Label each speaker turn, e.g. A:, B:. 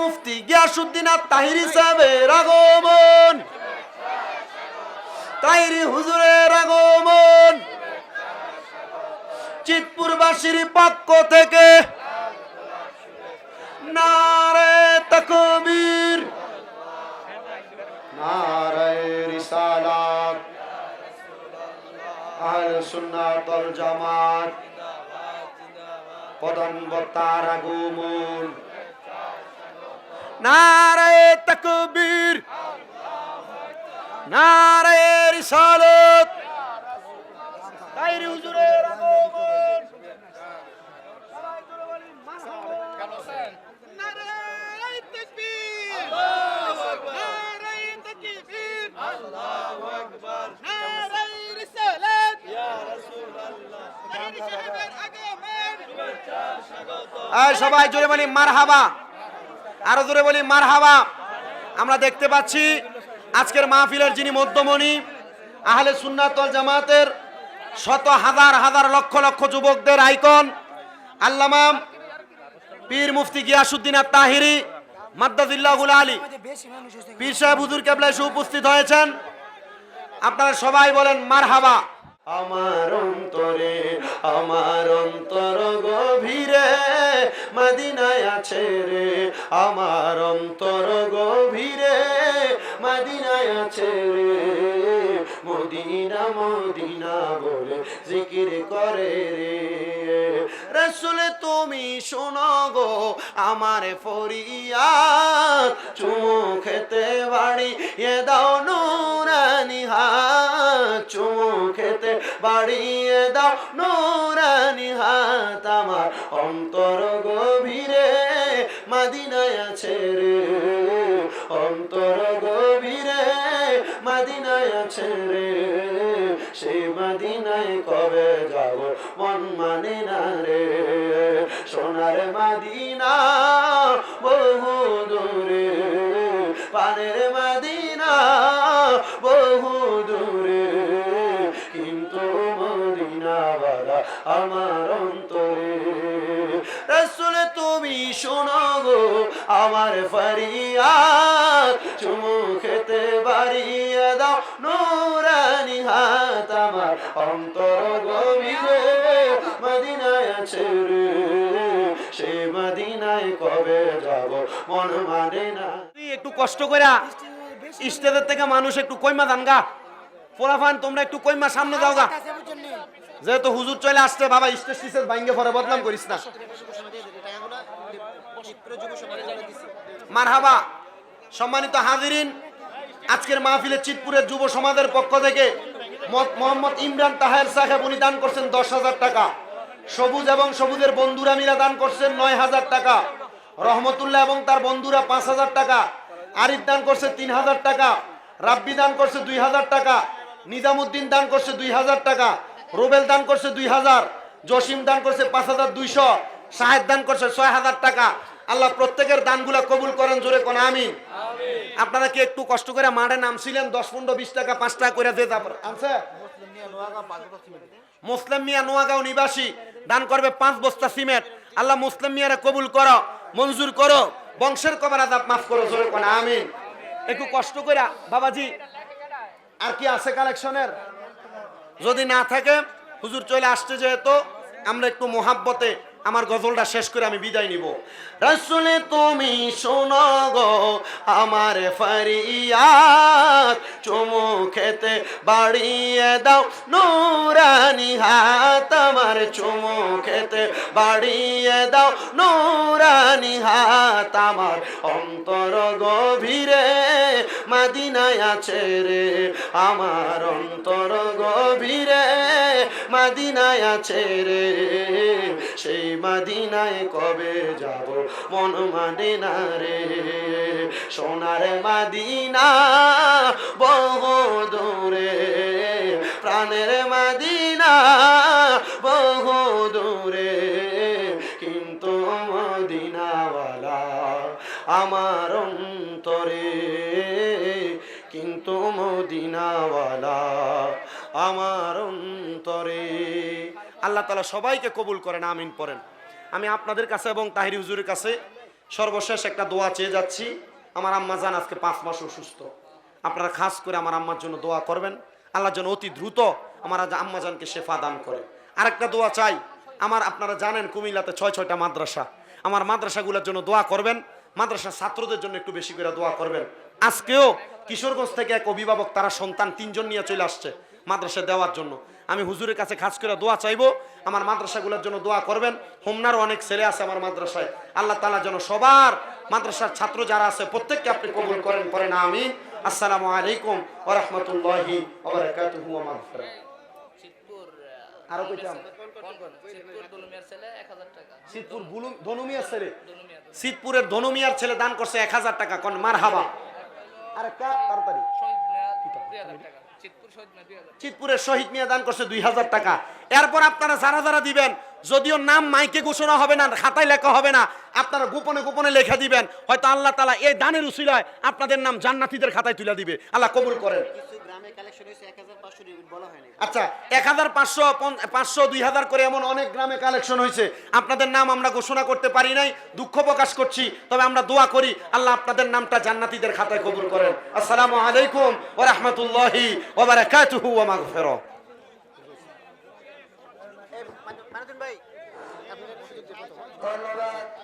A: মুফতি গিয়াসুদ্দিন আর তাহিরি সাহেবের আগমন তাহিরি হুজুরের আগমন চিতপুরবাসীর পক্ষ থেকে নারে তকবীর। নারে রিসালাত। আহলে সুন্নাত ওয়াল জামাত। প্রধান বক্তার আগমন নারে তকবীর। নারে রিসালাত। তাইরি সবাই জোরে বলি মারহাবা নারে তাকবীর। নারে তাকবীর। আল্লাহু আকবার নারে রিসালাত। রাসূলুল্লাহ তাইরি সাহেবের আগমন। এই সবাই জোরে বলি, মারহাবা। আরও জোরে বলি মার হাওয়া আমরা দেখতে পাচ্ছি আজকের মাহফিলের যিনি মধ্যমণি, আহলে সুন্নাতল জামাতের শত হাজার হাজার লক্ষ লক্ষ যুবকদের আইকন, আল্লামা পীর মুফতি গিয়াসুদ্দিন আর তাহিরি মাদ্দাজিল্লাহুল আলী। পীর সাহেব হুজুর কেবলায় উপস্থিত হয়েছেন। আপনারা সবাই বলেন, মারহাবা। আমার অন্তরে, আমার অন্তর গভীরে মদিনায় আছে রে, আমার অন্তর গভীরে। মদিনায় আছে রে, মদিনা মদিনা বলে জিকির করে রে। রসুল, তুমি শোনো গো, আমার ফরিয়াদ। চুমু খেতে বাড়ি, এ দাও নুরানি খেতে বাড়িয়ে দাও নুরানি হাত আমার। অন্তর গভীরে মাদিনায় আছে রে। অন্তর গভীরে মাদিনায় আছে রে। সে মাদিনায় কবে যাব মন মানে না রে। সোনার মাদিনা বহু দূরে, পানের মাদিনা বহু দূরে। আমার ফরিয়াদ চুমু খেতে বাড়িয়ে দাও, নুরানি হাত আমার অন্তর গভীরে। মদিনায় আছে সে মদিনায় কবে যাব, মন মানে না। একটু কষ্ট করে স্টেজের থেকে মানুষ একটু কইমা দান গা। তোমরা একটু কইমা সামনে যাও গা। যেহেতু হুজুর চলে আসছে, বাবা স্টেজ টিসেজ ভাঙ্গে পরে বদনাম করিস না। মারহাবা, সম্মানিত হাজিরিন, আজকের মাহফিলে চিতপুরের যুব সমাজের পক্ষ থেকে মোহাম্মদ ইমরান তাহের সাহেব, উনি দান করছেন দশ হাজার টাকা। সবুজ এবং সবুজের বন্ধুরা মিলা দান করছেন নয় হাজার টাকা। রহমতুল্লাহ এবং তার বন্ধুরা পাঁচ হাজার টাকা। আরিফ দান করছে তিন হাজার টাকা। রাব্বি দান করছে দুই হাজার টাকা। নিজামুদ্দিন দান করছে দুই হাজার টাকা। রুবেল দান করছে দুই হাজার। জসিম দান করছে পাঁচ হাজার দুইশো। সাহেদ দান করছে ছয় হাজার টাকা। আল্লাহ প্রত্যেকের দানগুলা কবুল করেন জোরে কোন আমি আপনারা কি একটু কষ্ট করে মাঠে নামছিলেন? দশ পনেরো বিশ টাকা পাঁচ টাকা করে দিয়ে তারপর আনছে? মুসলিম মিয়া নোয়াগাঁও নিবাসী দান করবে পাঁচ বস্তা সিমেন্ট। আল্লাহ মুসলিম মিয়ারে কবুল করো মঞ্জুর করো বংশের কবার আদাব মাফ করো জোরে কোন আমি একটু কষ্ট করে বাবাজি আর কি আছে কালেকশনের? যদি না থাকে হুজুর চলে আসছে যেহেতু আমরা একটু মোহাব্বতে আমার গজলটা শেষ করে আমি বিদায় নিব। রসুলে তুমি শোনো গো, আমার ফরিয়াদ, চুমু খেতে বাড়িয়ে দাও। নুরানি হাত আমার চুমু খেতে বাড়িয়ে দাও। নুরানি হাত আমার অন্তর গভীরে, মাদিনায় আছে রে, আমার অন্তর গভীরে। মাদিনায় আছে রে। সেই মাদিনায় কবে যাব? মন মানে না রে। সোনার মাদিনা বহু দূরে। প্রাণের মাদিনা বহু দূরে। কিন্তু মদিনাওয়ালা আমার অন্তরে। কিন্তু মদিনাওয়ালা আমার অন্তরে। আল্লাহ তালা সবাইকে কবুল করেন, আমিন পড়েন। আমি আপনাদের কাছে এবং তাহির হুজুরের কাছে সর্বশেষ একটা দোয়া চেয়ে যাচ্ছি। আমার আম্মা জান আজকে পাঁচ মাস অসুস্থ। আপনারা খাস করে আমার আম্মার জন্য দোয়া করবেন। আল্লাহ যেন অতি দ্রুত আমার আম্মা জানকে শেফা দান করে। আরেকটা দোয়া চাই, আমার আপনারা জানেন কুমিল্লাতে ছয় ছয়টা মাদ্রাসা। আমার মাদ্রাসাগুলোর জন্য দোয়া করবেন। মাদ্রাসার ছাত্রদের জন্য একটু বেশি করে দোয়া করবেন। আজকেও কিশোরগঞ্জ থেকে এক অভিভাবক, তারা সন্তান তিনজন নিয়ে চলে আসছে। মাদ্রাসায় দেওয়ার জন্য। আমি হুজুরের কাছে খাস করে দোয়া চাইব আমার মাদ্রাসাগুলোর জন্য দোয়া করবেন। হোমনারও অনেক ছেলে আছে আমার মাদ্রাসায়। আল্লাহ তালা যেন সবার মাদ্রাসার ছাত্র যারা আছে প্রত্যেককে আপনি কবুল করেন করেন আমি আসসালামু আলাইকুম ওয়া রাহমাতুল্লাহি ওয়া বারাকাতুহু ওয়া মাগফিরাহ
B: চিতপুর
A: আরও কইতাম।
B: ছেলে?
A: সিদ্ধপুর ধনুমিয়ার ছেলে? সিদ্ধপুরের ধনুমিয়ার ছেলে দান করছে এক হাজার টাকা কোন মার হাবা আরেকটা তাড়াতাড়ি। চিতপুরের শহীদ মিয়া দান করছে দুই হাজার টাকা। এরপর আপনারা যারা যারা দিবেন যদিও নাম মাইকে ঘোষণা হবে না খাতায় লেখা হবে না আপনারা গোপনে গোপনে লেখা দিবেন। হয়তো আল্লাহ তালা এই দানের উসিলায় আপনাদের নাম জান্নাতিদের খাতায় তুলে দিবে। আল্লাহ কবুল করেন। আচ্ছা এক হাজার পাঁচশো পাঁচশো দুই হাজার করে এমন অনেক গ্রামে কালেকশন হয়েছে। আপনাদের নাম আমরা ঘোষণা করতে পারি নাই দুঃখ প্রকাশ করছি। তবে আমরা দোয়া করি আল্লাহ আপনাদের নামটা জান্নাতীদের খাতায় কবুল করেন। আসসালামু আলাইকুম ওয়া রাহমাতুল্লাহি ওয়া ওয়া মাগফিরাহ।
C: মানুষ ভাই আপনি
A: ধন্যবাদ।